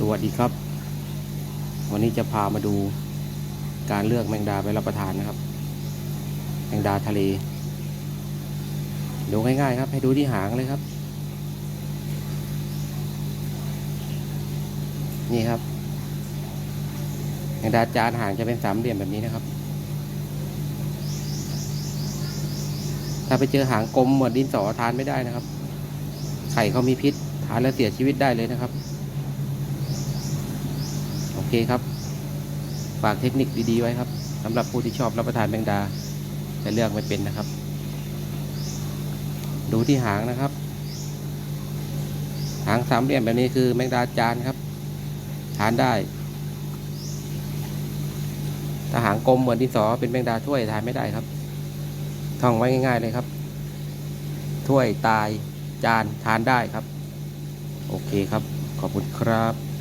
สวัสดีครับ วันนี้จะพามาดูการเลือกแมงดาไปรับประทานนะครับ แมงดาทะเล ดูง่ายๆครับ ให้ดูที่หางเลยครับ นี่ครับ แมงดาจานหางจะเป็นสามเหลี่ยมแบบนี้นะครับ ถ้าไปเจอหางกลมเหมือนดินสอทานไม่ได้นะครับ ไข่เขามีพิษทานแล้วเสียชีวิตได้เลยนะครับ โอเคครับ ฝากเทคนิคดีๆไว้ครับสำหรับผู้ที่ชอบรับประทานแมงดา แต่เลือกไม่เป็นนะครับ ดูที่หางนะครับ หางสามเหลี่ยมแบบนี้คือแมงดาจานครับ ทานได้ ถ้าหางกลมเหมือนดินสอเป็นแมงดาถ้วยทานไม่ได้ครับท่องไว้ง่าย ๆ เลยครับ ถ้วยตายจานทานได้ครับ โอเคครับ ขอบคุณครับ